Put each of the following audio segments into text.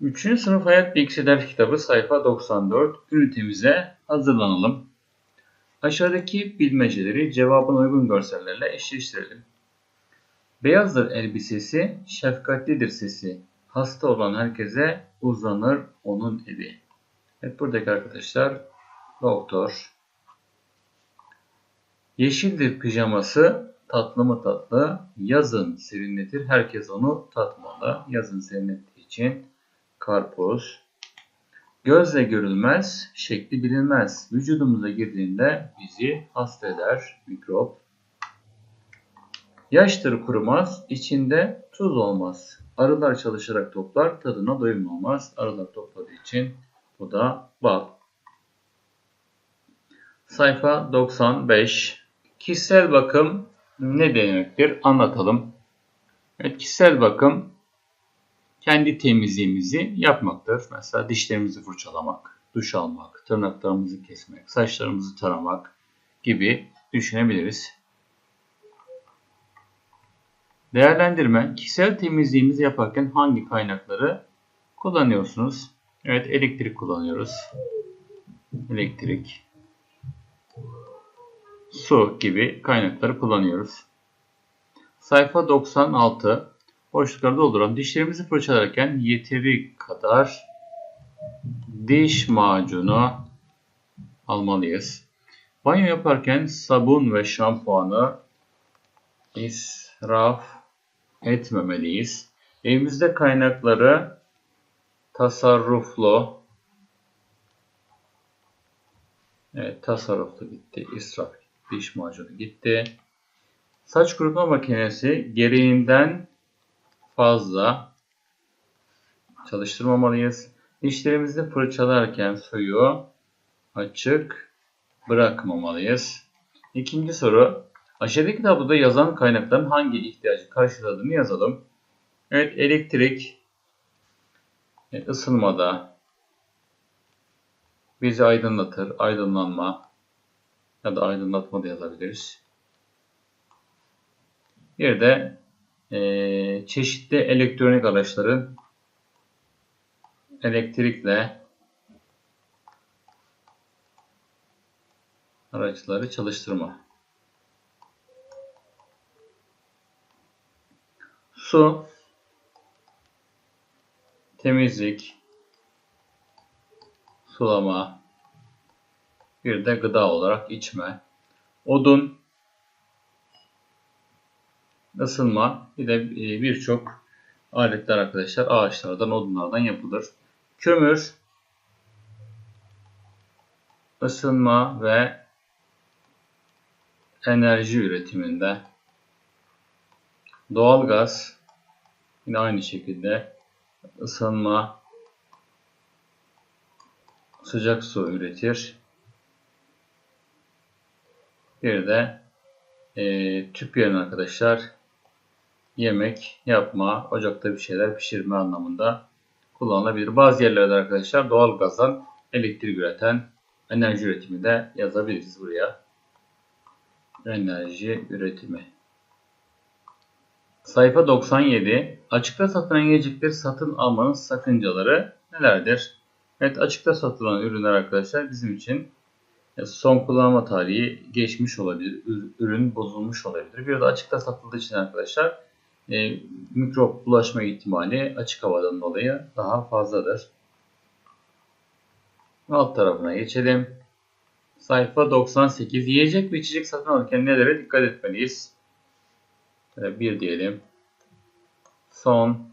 3. sınıf hayat bilgisi kitabı sayfa 94 ünitemize hazırlanalım. Aşağıdaki bilmeceleri cevabına uygun görsellerle eşleştirelim. Beyazdır elbisesi, şefkatlidir sesi. Hasta olan herkese uzanır onun evi. Evet buradaki arkadaşlar doktor. Yeşildir pijaması, tatlı mı tatlı, yazın serinletir, herkes onu tatmalı. Yazın serinlettiği için karpuz. Gözle görülmez, şekli bilinmez. Vücudumuza girdiğinde bizi hasta eder, mikrop. Yaştır kurumaz, içinde tuz olmaz. Arılar çalışarak toplar, tadına doyum olmaz. Arılar topladığı için bu da bal. Sayfa 95. Kişisel bakım ne demektir? Anlatalım. Evet, kişisel bakım kendi temizliğimizi yapmaktır. Mesela dişlerimizi fırçalamak, duş almak, tırnaklarımızı kesmek, saçlarımızı taramak gibi düşünebiliriz. Değerlendirme, kişisel temizliğimizi yaparken hangi kaynakları kullanıyorsunuz? Evet, elektrik kullanıyoruz. Elektrik, su gibi kaynakları kullanıyoruz. Sayfa 96 boşlukları dolduran dişlerimizi fırçalarken yeteri kadar diş macunu almalıyız. Banyo yaparken sabun ve şampuanı israf etmemeliyiz. Evimizde kaynakları tasarruflu Evet, tasarruflu gitti. İsraf diş macunu gitti. Saç kurutma makinesi gereğinden fazla çalıştırmamalıyız. Dişlerimizi fırçalarken suyu açık bırakmamalıyız. İkinci soru. Aşağıdaki tabloda yazan kaynakların hangi ihtiyacı karşıladığını yazalım. Evet elektrik e, ısınmada bizi aydınlatır, aydınlanma ya da aydınlatma da yazabiliriz. Bir de e, çeşitli elektronik araçların elektrikle araçları çalıştırma. Su, temizlik, sulama, bir de gıda olarak içme, odun, ısınma bir de e, birçok aletler arkadaşlar ağaçlardan, odunlardan yapılır. Kömür, ısınma ve enerji üretiminde doğalgaz yine aynı şekilde ısınma sıcak su üretir. Bir de e, tüp yerine arkadaşlar yemek yapma, ocakta bir şeyler pişirme anlamında kullanılabilir. Bazı yerlerde arkadaşlar doğal gazdan elektrik üreten enerji üretimi de yazabiliriz buraya. Enerji üretimi. Sayfa 97. Açıkta satılan yiyecekleri satın almanın sakıncaları nelerdir? Evet açıkta satılan ürünler arkadaşlar bizim için son kullanma tarihi geçmiş olabilir. Ürün bozulmuş olabilir. Bir de açıkta satıldığı için arkadaşlar e, mikrop bulaşma ihtimali açık havadan dolayı daha fazladır. Alt tarafına geçelim. Sayfa 98. Yiyecek ve içecek satın alırken nelere dikkat etmeliyiz? Bir diyelim. Son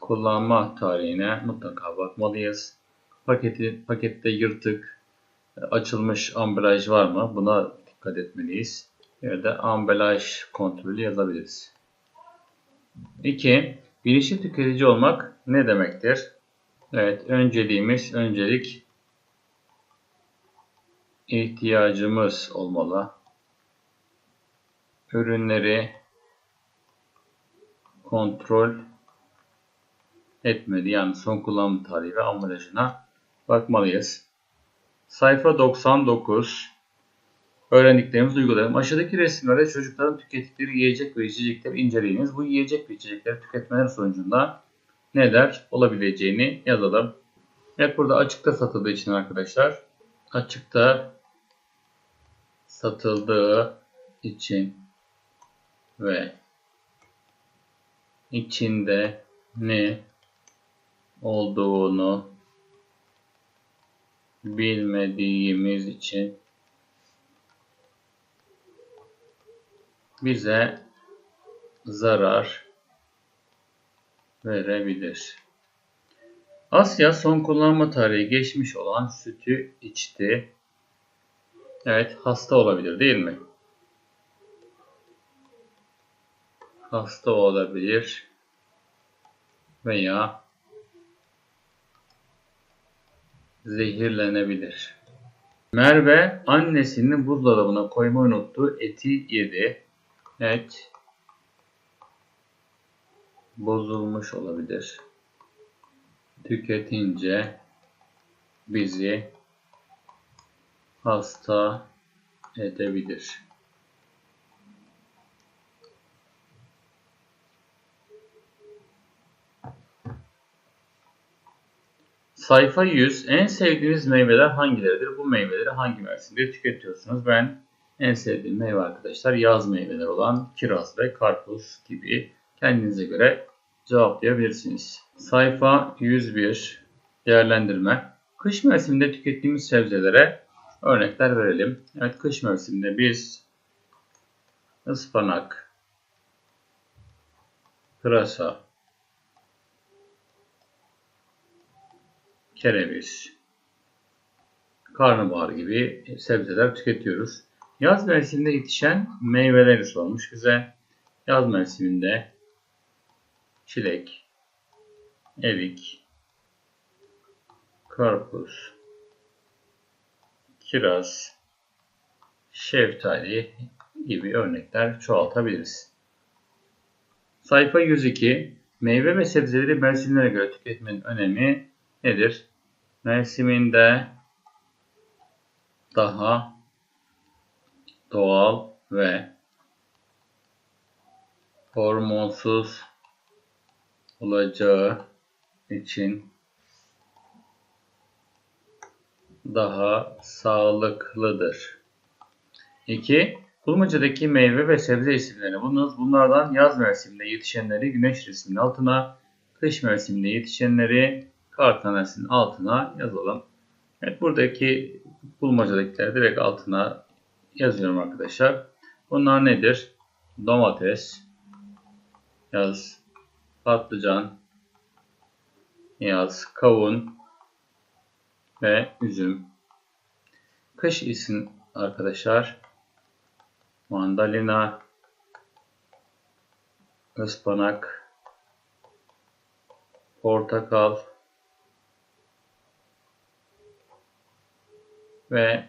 kullanma tarihine mutlaka bakmalıyız. Paketi, pakette yırtık, açılmış ambalaj var mı? Buna dikkat etmeliyiz. Bir de ambalaj kontrolü yazabiliriz. 2. Bilinçli tüketici olmak ne demektir? Evet, önceliğimiz, öncelik ihtiyacımız olmalı. Ürünleri kontrol etmedi. Yani son kullanım tarihi ve ambalajına bakmalıyız. Sayfa 99 öğrendiklerimizi uygulayalım. Aşağıdaki resimlerde çocukların tükettikleri yiyecek ve içecekleri inceleyiniz. Bu yiyecek ve içecekleri tüketmeler sonucunda neler olabileceğini yazalım. Evet burada açıkta satıldığı için arkadaşlar açıkta satıldığı için ve içinde ne olduğunu bilmediğimiz için bize zarar verebilir. Asya son kullanma tarihi geçmiş olan sütü içti. Evet hasta olabilir değil mi? Hasta olabilir veya zehirlenebilir. Merve annesinin buzdolabına koymayı unuttuğu eti yedi. Et bozulmuş olabilir. Tüketince bizi hasta edebilir. Sayfa 100. En sevdiğiniz meyveler hangileridir? Bu meyveleri hangi mevsimde tüketiyorsunuz? Ben en sevdiğim meyve arkadaşlar yaz meyveler olan kiraz ve karpuz gibi kendinize göre cevaplayabilirsiniz. Sayfa 101 değerlendirme. Kış mevsiminde tükettiğimiz sebzelere örnekler verelim. Evet kış mevsiminde biz ıspanak, pırasa, kereviz, karnabahar gibi sebzeler tüketiyoruz. Yaz mevsiminde yetişen meyveleri sormuş bize. Yaz mevsiminde çilek, erik, karpuz, kiraz, şeftali gibi örnekler çoğaltabiliriz. Sayfa 102 Meyve ve sebzeleri mevsimlere göre tüketmenin önemi nedir? Mevsiminde daha doğal ve hormonsuz olacağı için daha sağlıklıdır. 2. Bulmacadaki meyve ve sebze isimlerini bulunuz. Bunlardan yaz mevsiminde yetişenleri güneş resminin altına, kış mevsiminde yetişenleri kar tanesinin altına yazalım. Evet buradaki bulmacadakileri direkt altına yazıyorum arkadaşlar. Bunlar nedir? Domates, yaz, patlıcan, yaz, kavun ve üzüm. Kış isim arkadaşlar mandalina, ıspanak, portakal ve